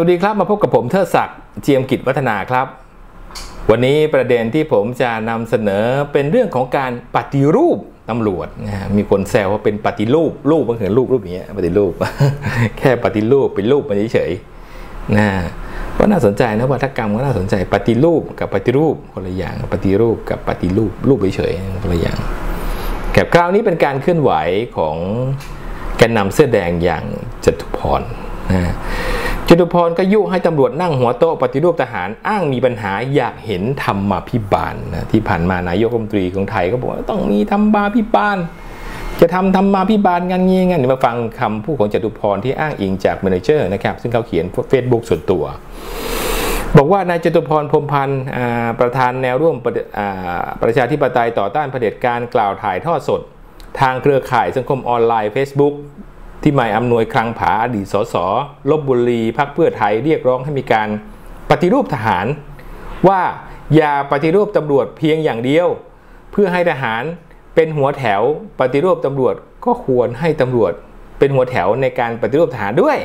วัสดีครับมาพบกับผมเทิดศักดิ์เจียมกิจวัฒนาครับ วันนี้ประเด็นที่ผมจะนำเสนอเป็นเรื่องของการปฏิรูปตำรวจนะฮะมีคนแซวว่าเป็นปฏิรูปรูปมันเห็นรูปรูปอย่างเงี้ยปฏิรูป แค่ปฏิรูปเป็นรูปมันเฉยๆนะก็น่าสนใจนะวัฒกรรมก็น่าสนใจปฏิรูปกับปฏิรูปคนละอย่างปฏิรูปกับปฏิรูปรูปเฉยๆคนละอย่างแกบคราวนี้เป็นการเคลื่อนไหวของแกนนำเสื้อแดงอย่างจตุพรนะ จตุพรก็ยุให้ตำรวจนั่งหัวโต๊ะปฏิรูปทหารอ้างมีปัญหาอยากเห็นธรรมาพิบาลนะที่ผ่านมานายกรัฐมนตรีของไทยก็บอกว่าต้องมีธรรมาพิบาล จะทำธรรมาพิบาลงานงี้งั้นมาฟังคำพูดของจตุพรที่อ้างอิงจากเมนเจอร์นะครับซึ่งเขาเขียนเฟซบุ๊กส่วนตัว บอกว่านายจตุพรพรมพันธ์ประธานแนวร่วมประประชาธิปไตยต่อต้านเผด็จการกล่าวถ่ายทอดสด ทางเครือข่ายสังคมออนไลน์ Facebook ที่หมายอำนวยคลังผาอดีตสสลบบุรีพักเพื่อไทยเรียกร้องให้มีการปฏิรูปทหาร ว่าอย่าปฏิรูปตำรวจเพียงอย่างเดียว เพื่อให้ทหารเป็นหัวแถวปฏิรูปตำรวจก็ควรให้ตำรวจเป็นหัวแถวในการปฏิรูปทหารด้วย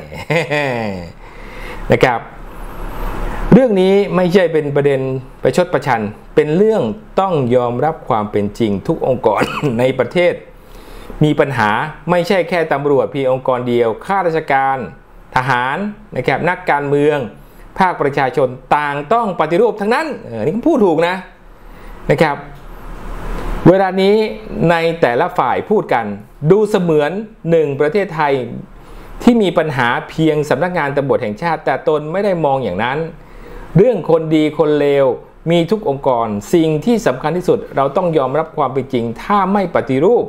นะครับ เรื่องนี้ไม่ใช่เป็นประเด็นประชดประชัน เป็นเรื่องต้องยอมรับความเป็นจริงทุกองค์กรในประเทศ มีปัญหาไม่ใช่แค่ตำรวจเพียงองค์กรเดียว ข้าราชการ ทหารนะครับนักการเมือง ภาคประชาชนต่างต้องปฏิรูปทั้งนั้นนี่พูดถูกนะนะครับ เวลานี้ในแต่ละฝ่ายพูดกัน ดูเสมือนหนึ่งประเทศไทยที่มีปัญหาเพียงสำนักงานตำรวจแห่งชาติ แต่ตนไม่ได้มองอย่างนั้น เรื่องคนดีคนเลวมีทุกองค์กร สิ่งที่สำคัญที่สุดเราต้องยอมรับความเป็นจริง ถ้าไม่ปฏิรูป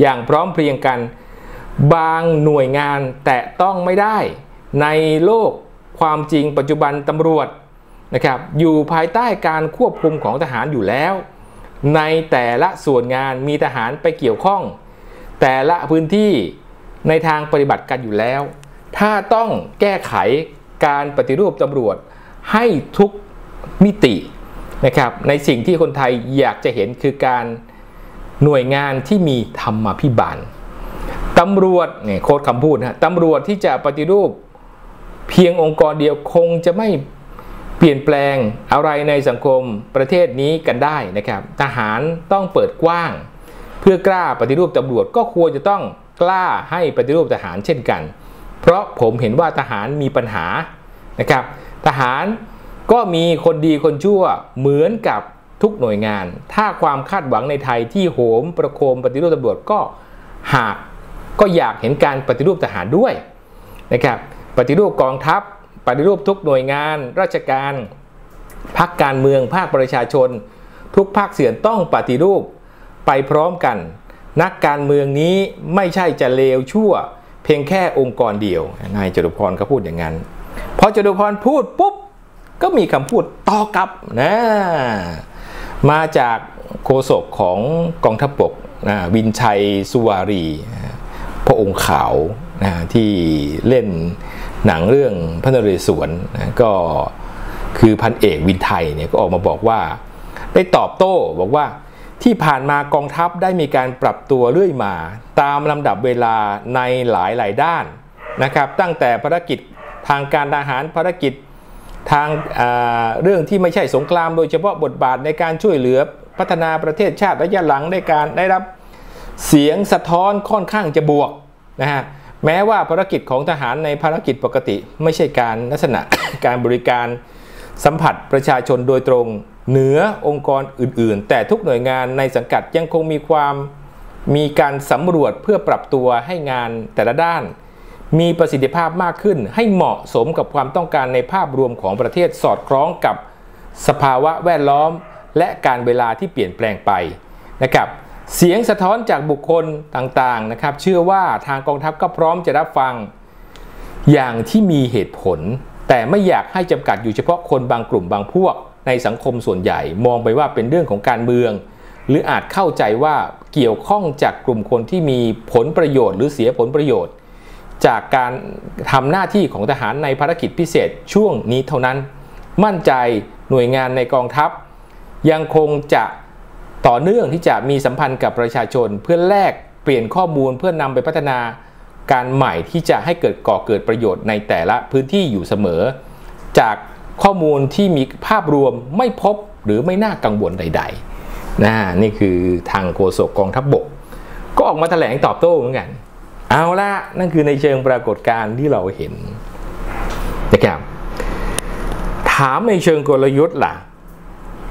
อย่างพร้อมเพรียงกัน บางหน่วยงานแตะต้องไม่ได้ ในโลกความจริงปัจจุบันตำรวจนะครับอยู่ภายใต้การควบคุมของทหารอยู่แล้ว ในแต่ละส่วนงานมีทหารไปเกี่ยวข้อง แต่ละพื้นที่ในทางปฏิบัติกันอยู่แล้ว ถ้าต้องแก้ไขการปฏิรูปตำรวจให้ทุกมิตินะครับในสิ่งที่คนไทยอยากจะเห็นคือการ หน่วยงานที่มีธรรมาภิบาลตำรวจเนี่ยโค้ดคำพูดนะตำรวจที่จะปฏิรูปเพียงองค์กรเดียวคงจะไม่เปลี่ยนแปลงอะไรในสังคมประเทศนี้กันได้นะครับ ทหารต้องเปิดกว้าง เพื่อกล้าปฏิรูปตำรวจก็ควรจะต้องกล้าให้ปฏิรูปทหารเช่นกัน เพราะผมเห็นว่าทหารมีปัญหานะครับ ทหารก็มีคนดีคนชั่วเหมือนกับ ทุกหน่วยงาน ถ้าความคาดหวังในไทยที่โหมประโคมปฏิรูปตำรวจก็หากก็อยากเห็นการปฏิรูปทหารด้วยนะครับปฏิรูปกองทัพ ปฏิรูปทุกหน่วยงาน ราชการพักการเมืองภาคประชาชน ทุกภาคเสียนต้องปฏิรูปไปพร้อมกัน นักการเมืองนี้ไม่ใช่จะเลวชั่ว เพียงแค่องค์กรเดียวนายจตุพรก็พูดอย่างนั้นพอจตุพรพูดปุ๊บก็มีคำพูดต่อกลับนะ มาจากโฆษกของกองทัพบกวินชัยสุวารี พระองค์ขาวนะที่เล่นหนังเรื่องพระนเรศวรนะก็คือพันเอกวินไทยเนี่ยก็ออกมาบอกว่า ได้ตอบโต้บอกว่าที่ผ่านมากองทัพได้มีการปรับตัวเรื่อยมา ตามลำดับเวลาในหลายหลายด้านนะครับ ตั้งแต่ภารกิจทางการทหารภารกิจ ทางเรื่องที่ไม่ใช่สงคราม โดยเฉพาะบทบาทในการช่วยเหลือพัฒนาประเทศชาติระยะหลังในการได้รับเสียงสะท้อนค่อนข้างจะบวกนะฮะแม้ว่าภารกิจของทหารในภารกิจปกติ ไม่ใช่การลักษณะการบริการสัมผัสประชาชนโดยตรงเหนือองค์กรอื่น ๆ แต่ทุกหน่วยงานในสังกัดยังคงมีความมีการสำรวจเพื่อปรับตัวให้งานแต่ละด้าน มีประสิทธิภาพมากขึ้น ให้เหมาะสมกับความต้องการในภาพรวมของประเทศสอดคล้องกับสภาวะแวดล้อม และการเวลาที่เปลี่ยนแปลงไปนะครับเสียงสะท้อนจากบุคคลต่างๆนะครับเชื่อว่าทางกองทัพก็พร้อมจะรับฟังอย่างที่มีเหตุผล แต่ไม่อยากให้จำกัดอยู่เฉพาะคนบางกลุ่มบางพวก ในสังคมส่วนใหญ่มองไปว่าเป็นเรื่องของการเมือง หรืออาจเข้าใจว่าเกี่ยวข้องจากกลุ่มคนที่มีผลประโยชน์ หรือเสียผลประโยชน์ จากการทำหน้าที่ของทหารในภารกิจพิเศษช่วงนี้เท่านั้น มั่นใจหน่วยงานในกองทัพ ยังคงจะต่อเนื่องที่จะมีสัมพันธ์กับประชาชน เพื่อแลกเปลี่ยนข้อมูลเพื่อนำไปพัฒนาการใหม่ที่จะให้เกิดก่อเกิดประโยชน์ในแต่ละพื้นที่อยู่เสมอ จากข้อมูลที่มีภาพรวมไม่พบหรือไม่น่ากังวลใดๆนะนี่คือทางโฆษกกองทัพบบก ก็ออกมาแถลงตอบโต้เหมือนกัน เอาละนั่นคือในเชิงปรากฏการณ์ที่เราเห็นนะครับถามในเชิงกลยุทธ์ล่ะ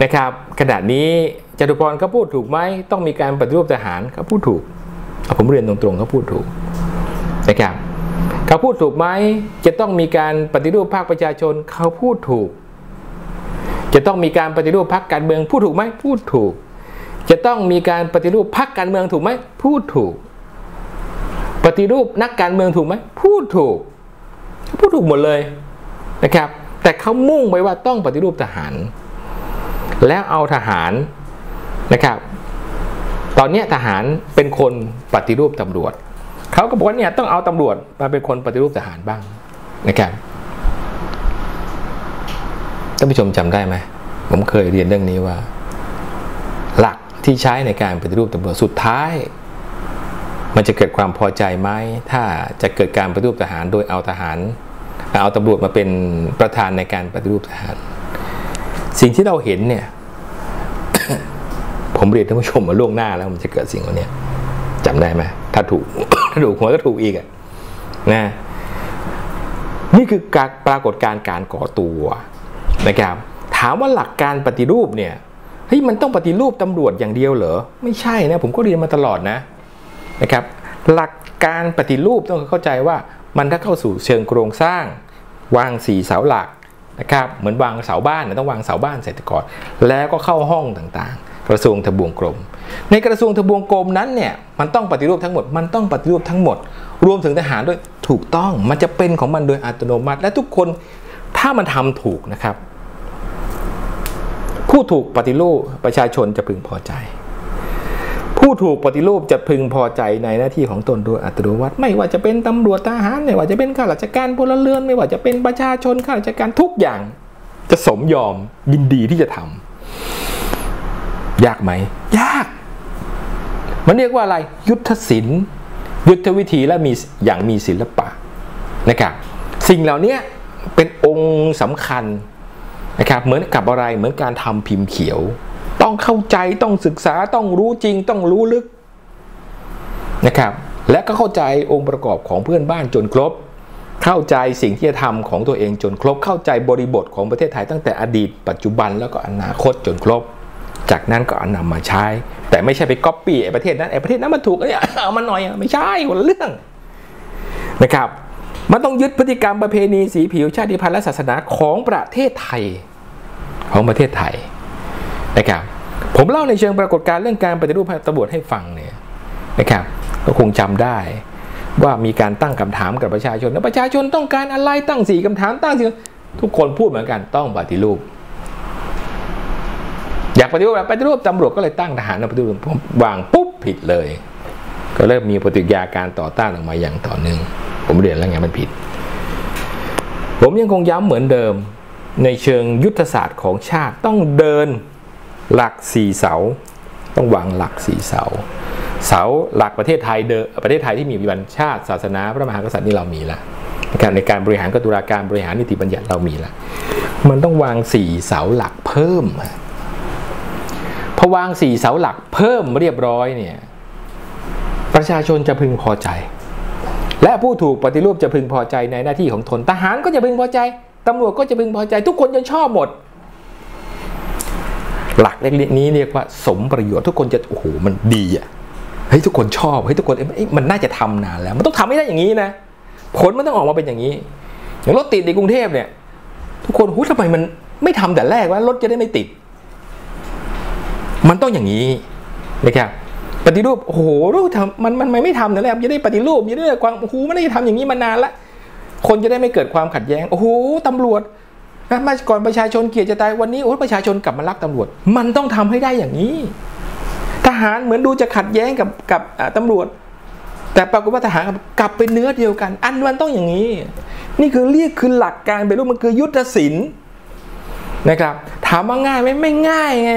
นะครับขณะนี้จตุพรก็พูดถูกไหมต้องมีการปฏิรูปทหารเขาพูดถูกผมเรียนตรงๆเขาพูดถูกนะครับเขาพูดถูกไหมจะต้องมีการปฏิรูปภาคประชาชนเขาพูดถูก จะต้องมีการปฏิรูปพรรคการเมืองพูดถูกไหมพูดถูก จะต้องมีการปฏิรูปพรรคการเมืองถูกไหมพูดถูก ปฏิรูปนักการเมืองถูกไหมพูดถูก พูดถูกหมดเลยนะครับ แต่เขามุ่งไปว่าต้องปฏิรูปทหาร แล้วเอาทหารนะครับ ตอนนี้ทหารเป็นคนปฏิรูปตำรวจเขาก็บอกว่าเนี่ยต้องเอาตำรวจมาเป็นคนปฏิรูปทหารบ้างนะครับท่านผู้ชมจำได้ไหมผมเคยเรียนเรื่องนี้ว่า หลักที่ใช้ในการปฏิรูปตำรวจสุดท้าย มันจะเกิดความพอใจไหมถ้าจะเกิดการปฏิรูปทหารโดยเอาทหาร เอาตำรวจมาเป็นประธานในการปฏิรูปทหาร สิ่งที่เราเห็นเนี่ย ผมเรียนท่านผู้ชมมาล่วงหน้าแล้วมันจะเกิดสิ่งนี้จำได้ไหมถ้าถูกถ้าถูกหัวก็ถูกอีกอะนะนี่คือการปรากฏการณ์การก่อตัวนะครับ ถามว่าหลักการปฏิรูปเนี่ยเฮ้ยมันต้องปฏิรูปตำรวจอย่างเดียวเหรอ ไม่ใช่นะ ผมก็เรียนมาตลอดนะ นะครับหลักการปฏิรูปต้องเข้าใจว่ามันถ้าเข้าสู่เชิงโครงสร้าง วางสีเสาหลักนะครับเหมือนวางเสาบ้านนะต้องวางเสาบ้านเสร็จก่อนแล้วก็เข้าห้องต่างๆ กระทรวงทบวงกรม ในกระทรวงทบวงกรมนั้นเนี่ยมันต้องปฏิรูปทั้งหมด มันต้องปฏิรูปทั้งหมด รวมถึงทหารด้วยถูกต้องมันจะเป็นของมันโดยอัตโนมัติ และทุกคนถ้ามันทำถูกนะครับ ผู้ถูกปฏิรูปประชาชนจะพึงพอใจ ผู้ถูกปฏิรูปจะพึงพอใจในหน้าที่ของตนโดยอัตโนมัติไม่ว่าจะเป็นตำรวจทหารไม่ว่าจะเป็นข้าราชการพลเรือนไม่ว่าจะเป็นประชาชนข้าราชการทุกอย่าง จะสมยอมยินดีที่จะทำยากไหม ยาก มันเรียกว่าอะไรยุทธศิลป์ยุทธวิธีและมีอย่างมีศิลปะนะครับสิ่งเหล่านี้เป็นองค์สำคัญนะครับเหมือนกับอะไรเหมือนการทำพิมพ์เขียว ต้องเข้าใจต้องศึกษาต้องรู้จริงต้องรู้ลึกนะครับ และก็เข้าใจองค์ประกอบของเพื่อนบ้านจนครบ เข้าใจสิ่งที่จะทำของตัวเองจนครบ เข้าใจบริบทของประเทศไทยตั้งแต่อดีต ปัจจุบันแล้วก็อนาคตจนครบ จากนั้นก็เอานำมาใช้ แต่ไม่ใช่ไปก๊อปปี้ไอ้ประเทศนั้นไอ้ประเทศนั้นมันถูกเอ้ยเอามาหน่อยไม่ใช่คนละเรื่องนะครับมันต้องยึดพฤติกรรมประเพณีสีผิวชาติพันธุ์และศาสนาของประเทศไทย ของประเทศไทย นะครับผมเล่าในเชิงปรากฏการณ์เรื่องการปฏิรูปตำรวจให้ฟังเนี่ยนะครับก็คงจำได้ว่ามีการตั้งคำถามกับประชาชนแล้วประชาชนต้องการอะไรตั้งสี่คำถามตั้งสี่ทุกคนพูดเหมือนกันต้องปฏิรูป อยากปฏิรูปปฏิรูปตำรวจก็เลยตั้งทหารปฏิรูปวางปุ๊บผิดเลย ก็เริ่มมีปฏิกิริยาการต่อต้านออกมาอย่างต่อเนื่องผมเรียนแล้วไงมันผิด ผมยังคงย้ำเหมือนเดิมในเชิงยุทธศาสตร์ของชาติต้องเดิน หลักสี่เสา ต้องวางหลักสี่เสา เสาหลักประเทศไทยเดิมประเทศไทยที่มีวิบัติชาติศาสนาพระมหากษัตริย์นี่เรามีละการในการบริหารกตุลาการบริหารนิติบัญญัติเรามีละมันต้องวางสี่เสาหลักเพิ่มพอวางสี่เสาหลักเพิ่มเรียบร้อยเนี่ยประชาชนจะพึงพอใจ และผู้ถูกปฏิรูปจะพึงพอใจในหน้าที่ของตนทหารก็จะพึงพอใจตำรวจก็จะพึงพอใจ ทุกคนจะชอบหมด หลักเล็กๆนี้เรียกว่าสมประโยชน์ทุกคนจะโอ้โหมันดีอะเฮ้ยทุกคนชอบเฮ้ยทุกคนเอ้ยมันน่าจะทำนานแล้ว มันต้องทำให้ได้อย่างนี้นะผลมันต้องออกมาเป็นอย่างนี้ อย่างรถติดในกรุงเทพเนี่ย ทุกคนหูทำไมมันไม่ทำแต่แรกว่ารถจะได้ไม่ติด มันต้องอย่างนี้นะครับปฏิรูปโอ้โหรู้ทำมันมันไม่ทำแต่แรกจะได้ปฏิรูปจะได้ความโอ้โหไม่ได้ทำอย่างนี้มานานละคนจะได้ไม่เกิดความขัดแย้งโอ้โหตำรวจ นะมาก่อนประชาชนเกลียดจะตายวันนี้โอ้ประชาชนกลับมารักตำรวจ มันต้องทำให้ได้อย่างนี้ ทหารเหมือนดูจะขัดแย้งกับกับตำรวจ แต่ปรากฏว่าทหารกลับเป็นเนื้อเดียวกัน อันมันต้องอย่างนี้ นี่คือเรียกคือหลักการเป็นรูปมันคือยุทธศิลป์นะครับ ถามว่าง่ายไหมไม่ง่ายไง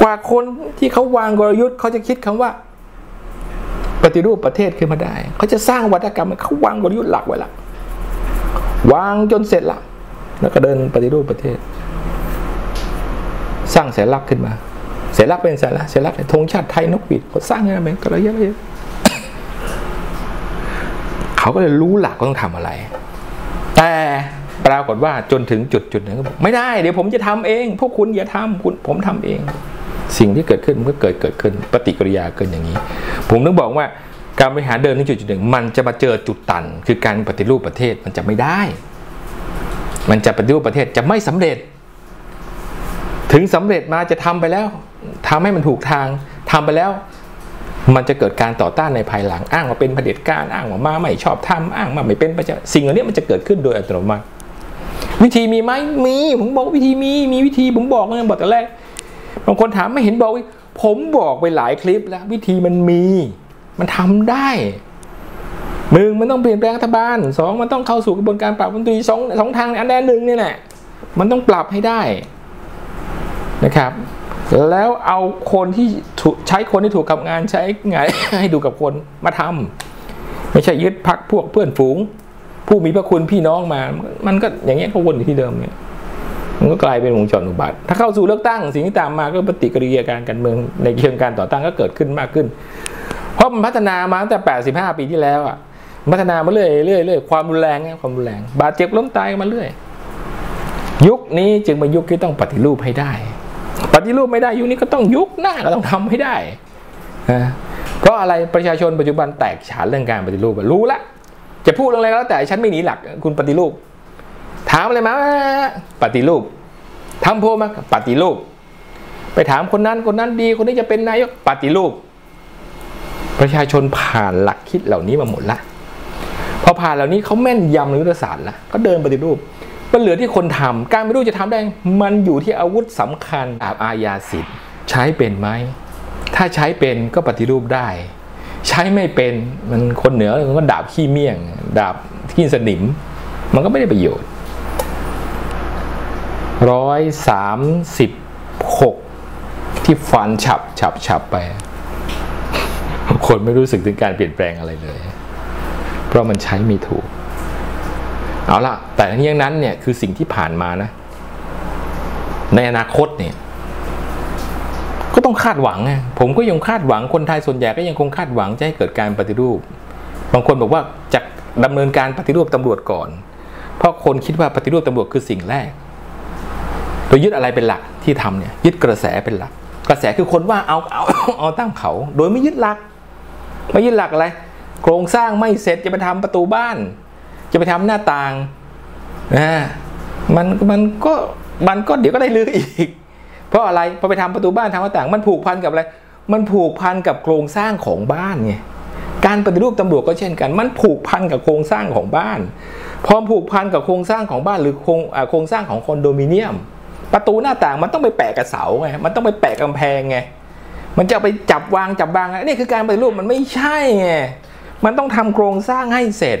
กว่าคนที่เขาวางกลยุทธ์เขาจะคิดคำว่า ปฏิรูปประเทศขึ้นมาได้ เขาจะสร้างวัฒกรรมเขาวางกลยุทธ์หลักไว้ละวางจนเสร็จละ แล้วก็เดินปฏิรูปประเทศ สร้างเสลักขึ้นมา เสลักเป็นเสลักเสลักธงชาติไทยนกหวีดเขาสร้างขึ้นมาเป็นก็ระยะเยอะเขาก็เลยรู้หลักว่าต้องทำอะไร แต่ปรากฏว่าจนถึงจุดจุดหนึ่งก็บอกไม่ได้เดี๋ยวผมจะทำเอง พวกคุณอย่าทำคุณผมทำเอง สิ่งที่เกิดขึ้นมันก็เกิดเกิดขึ้นปฏิกิริยาเกินอย่างนี้ ผมต้องบอกว่าการบริหารเดินในจุดจุดหนึ่งมันจะมาเจอจุดตัน คือการปฏิรูปประเทศมันจะไม่ได้ มันจะปฏิรูปประเทศจะไม่สำเร็จ ถึงสำเร็จมาจะทำไปแล้วทำให้มันถูกทางทำไปแล้ว มันจะเกิดการต่อต้านในภายหลังอ้างว่าเป็นเผด็จการอ้างว่ามาไม่ชอบทำอ้างว่าไม่เป็นประชาสิ่งเหล่านี้มันจะเกิดขึ้นโดยอัตโนมัติ วิธีมีไหมมีผมบอกวิธีมีมีวิธีผมบอกเลยบอกแต่แรกบางคนถามไม่เห็นบอกผมบอกไปหลายคลิปแล้ว วิธีมันมี มันทำได้ หนึ่งมันต้องเปลี่ยนแปลงรัฐบาลสองมันต้องเข้าสู่กระบวนการปรับมนตรีสองสองทางอันใดหนึ่งนี่แหละมันต้องปรับให้ได้นะครับ แล้วเอาคนที่ใช้คนที่ถูกกับงานใช้งานให้ดูกับคนมาทำไม่ใช่ยึดพักพวกเพื่อนฝูง ผู้มีพระคุณพี่น้องมา มันก็อย่างเงี้ยก็วนอยู่ที่เดิมเนี่ยมันก็กลายเป็นวงจรอุบัติถ้าเข้าสู่เลือกตั้งสิ่งที่ตามมาก็ปฏิกิริยาการการเมืองในเชิงการต่อต้านก็เกิดขึ้นมากขึ้น เพราะมันพัฒนามาตั้งแต่ 85 ปีที่แล้วอะ พัฒนามาเรื่อยเรื่อยเรื่อยความรุนแรงนะความรุนแรง บาดเจ็บล้มตายมาเรื่อย ยุคนี้จึงเป็นยุคที่ต้องปฏิรูปให้ได้ ปฏิรูปไม่ได้ยุคนี้ก็ต้องยุคหน้าก็ต้องทำให้ได้นะเพราะอะไรประชาชนปัจจุบันแตกฉานเรื่องการปฏิรูปรู้ละจะพูดอะไรก็แล้วแต่ฉันไม่หนีหลักคุณปฏิรูป ถามอะไรมาปฏิรูปทำโพมาปฏิรูป ไปถามคนนั้นคนนั้นดีคนนี้จะเป็นนายกปฏิรูป ประชาชนผ่านหลักคิดเหล่านี้มาหมดละ พอผ่านเหล่านี้เขาแม่นยำในยุทธศาสตร์และก็เดินปฏิรูปมันเหลือที่คนทำการปฏิรูปจะทำได้ มันอยู่ที่อาวุธสำคัญอาบอาญาสิทธิ์ใช้เป็นไหมถ้าใช้เป็นก็ปฏิรูปได้ ใช้ไม่เป็นมันคนเหนือมันก็ดาบขี้เมี่ยง ดาบขี้สนิม มันก็ไม่ได้ประโยชน์ร้อยสามสิบหกที่ฟันฉับฉับฉับไป คนไม่รู้สึกถึงการเปลี่ยนแปลงอะไรเลย ราะมันใช้ไม่ถูก เอาละแต่ทั้งนี้นั้นเนี่ยคือสิ่งที่ผ่านมานะ ในอนาคตเนี่ย ก็ต้องคาดหวังไงผมก็ยังคาดหวังคนไทยส่วนใหญ่ก็ยังคงคาดหวังจะให้เกิดการปฏิรูป บางคนบอกว่าจะดำเนินการปฏิรูปตำรวจก่อน เพราะคนคิดว่าปฏิรูปตำรวจคือสิ่งแรกโดยยึดอะไรเป็นหลักที่ทำเนี่ยยึดกระแสเป็นหลัก กระแสคือคนว่าเอาเอาเอาตั้งเขา โดยไม่ยึดหลัก ไม่ยึดหลักอะไร โครงสร้างไม่เสร็จจะไปทำประตูบ้าน จะไปทำหน้าต่างนะมันมันก็มันก็เดี๋ยวก็ได้ลืออีก เพราะอะไรพอไปทำประตูบ้านทำหน้าต่าง มันผูกพันกับอะไร มันผูกพันกับโครงสร้างของบ้านไงการปฏิรูปตำรวจก็เช่นกัน มันผูกพันกับโครงสร้างของบ้านพอผูกพันกับโครงสร้างของบ้านหรือโครงโครงสร้างของคอนโดมิเนียม ประตูหน้าต่างมันต้องไปแปะกับเสาไงมันต้องไปแปะกำแพงไงมันจะไปจับวางจับวางนี่คือการปฏิรูปมันไม่ใช่ไง มันต้องทำโครงสร้างให้เสร็จ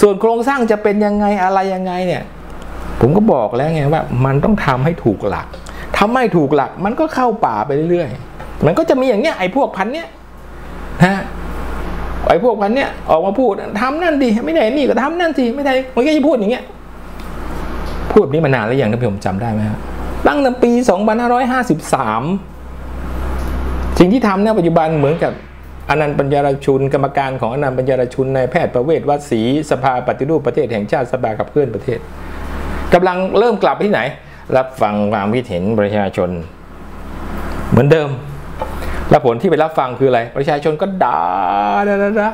ส่วนโครงสร้างจะเป็นยังไงอะไรยังไงเนี่ย ผมก็บอกแล้วไงว่า มันต้องทำให้ถูกหลักทำไม่ถูกหลัก มันก็เข้าป่าไปเรื่อยๆ มันก็จะมีอย่างเนี้ยไอ้พวกพันเนี้ยฮะไอ้พวกพันเนี้ยออกมาพูดทำนั่นดิไม่ได้นี่ก็ทำนั่นสิไม่ได้มันก็จะพูดอย่างเงี้ยพูดแบบนี้มานานแล้วอย่างที่ผมจำได้ไหมครับตั้งแต่ปี 2553 สิ่งที่ทำเนี่ยปัจจุบันเหมือนกับ อนันต์ปัญญารชุน กรรมการของอนันต์ปัญญารชุนในแพทย์ประเวศวัดศรีสภาปฏิรูปประเทศแห่งชาติสภากับเพื่อนประเทศกำลังเริ่มกลับที่ไหน รับฟังความคิดเห็นประชาชน เหมือนเดิม แล้วผลที่ไปรับฟังคืออะไร ประชาชนก็ด่าด่าด่า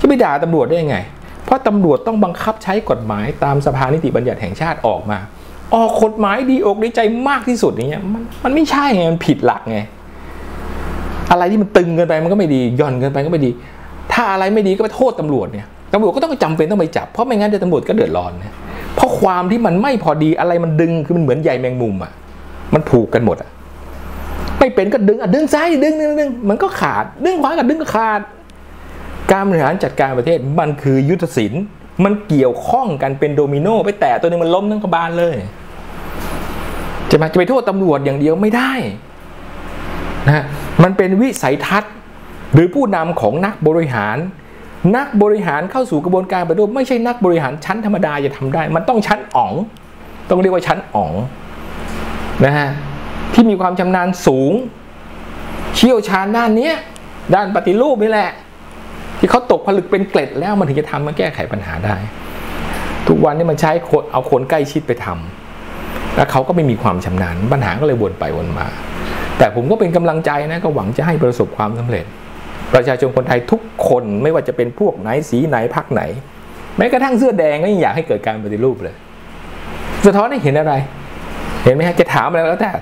จะไปด่าตำรวจได้ยังไง เพราะตำรวจต้องบังคับใช้กฎหมายตามสภานิติบัญญัติแห่งชาติออกมา ออกกฎหมายดีอกดีใจมากที่สุดอย่างเงี้ยมันมันไม่ใช่ไงมันผิดหลักไง อะไรที่มันตึงเกินไปมันก็ไม่ดีย่อนเกินไปก็ไม่ดี ถ้าอะไรไม่ดีก็ไปโทษตำรวจเนี่ยตำรวจก็ต้องจำเป็นต้องไปจับเพราะไม่งั้นเดี๋ยวตำรวจก็เดือดร้อนเนี่ยเพราะความที่มันไม่พอดีอะไรมันดึงคือมันเหมือนใยแมงมุมอะ มันผูกกันหมดอะไม่เป็นก็ดึงอะดึงซ้ายดึงดึงดึงมันก็ขาด ดึงขวากับดึงก็ขาด การบริหารจัดการประเทศมันคือยุทธศิลป์มันเกี่ยวข้องกันเป็นโดมิโนไปแตะตัวนึงมันล้มทั้งกบาลเลยจะมาจะไปโทษตำรวจอย่างเดียวไม่ได้นะ มันเป็นวิสัยทัศน์หรือผู้นำของนักบริหาร นักบริหารเข้าสู่กระบวนการปฏิรูปไม่ใช่นักบริหารชั้นธรรมดาจะทำได้ มันต้องชั้นอ๋อง ต้องเรียกว่าชั้นอ๋องนะฮะที่มีความชำนาญสูง เชี่ยวชาญด้านนี้ด้านปฏิรูปนี่แหละ ที่เขาตกผลึกเป็นเกล็ดแล้วมันถึงจะทำมาแก้ไขปัญหาได้ ทุกวันนี้มันใช้คนเอาคนใกล้ชิดไปทำแล้วเขาก็ไม่มีความชำนาญปัญหาก็เลยวนไปวนมา แต่ผมก็เป็นกำลังใจนะก็หวังจะให้ประสบความสำเร็จ ประชาชนคนไทยทุกคนไม่ว่าจะเป็นพวกไหนสีไหนพักไหน แม้กระทั่งเสื้อแดงก็ยังอยากให้เกิดการปฏิรูปเลย สะท้อนให้เห็นอะไร เห็นไหมฮะจะถามอะไรแล้วแต่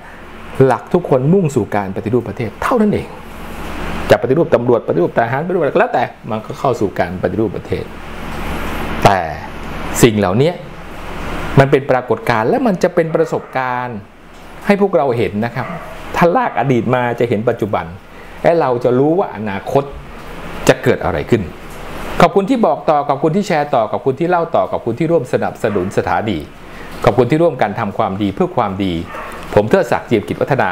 หลักทุกคนมุ่งสู่การปฏิรูปประเทศเท่านั้นเองจะปฏิรูปตำรวจปฏิรูปทหารปฏิรูปอะไรก็แล้วแต่มันก็เข้าสู่การปฏิรูปประเทศ แต่สิ่งเหล่านี้มันเป็นปรากฏการณ์และมันจะเป็นประสบการณ์ให้พวกเราเห็นนะครับ ถ้าลากอดีตมาจะเห็นปัจจุบัน และเราจะรู้ว่าอนาคตจะเกิดอะไรขึ้น ขอบคุณที่บอกต่อขอบคุณที่แชร์ต่อขอบคุณที่เล่าต่อขอบคุณที่ร่วมสนับสนุนสถานีขอบคุณที่ร่วมกันทำความดีเพื่อความดี ผมเทิดศักดิ์เจียมกิจวัฒนา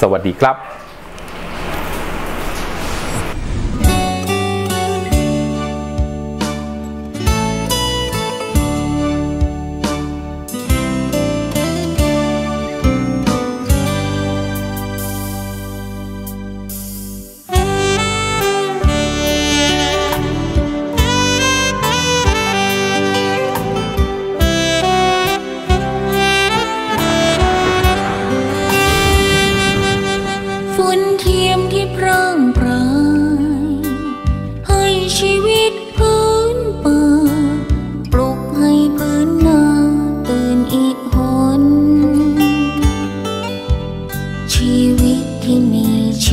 สวัสดีครับ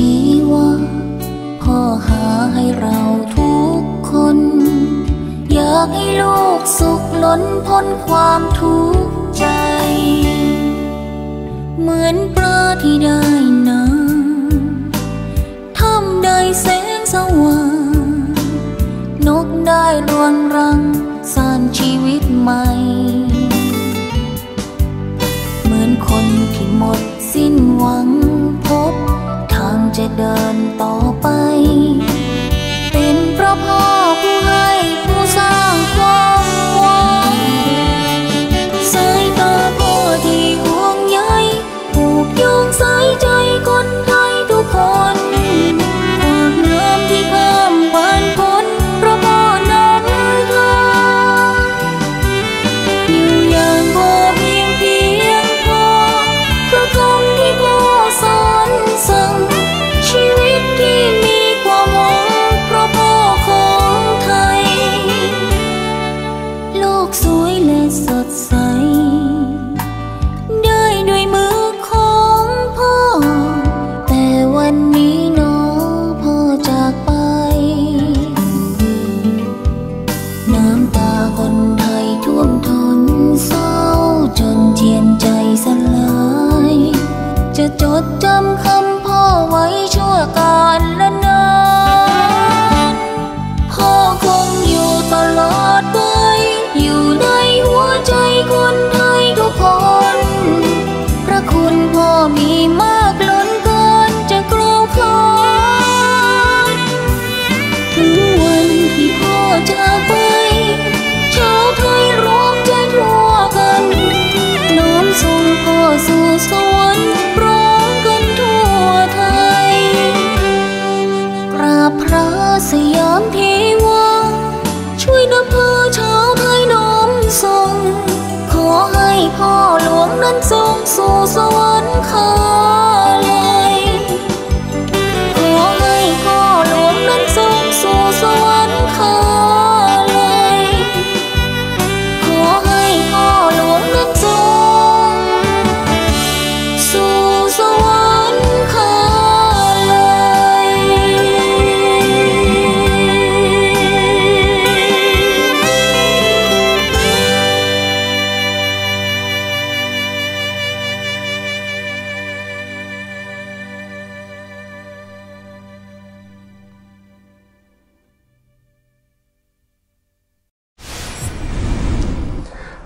ชี้ว่าพ่อหาให้เราทุกคน อยากให้ลูกสุขล้นพ้นความทุกข์ใจ เหมือนปลาที่ได้น้ำทำได้แสงสว่าง นกได้รวงรังสร้างชีวิตใหม่ เหมือนคนที่หมดสิ้น เดินต่อไป เป็นเพราะพ่อ สวรรค์ร้องกันทั่วไทย กราพระสยามเทวา ช่วยนำพาชาวไทยน้อมทรง ขอให้พ่อหลวงนั้นทรงสู่สวรรค์คา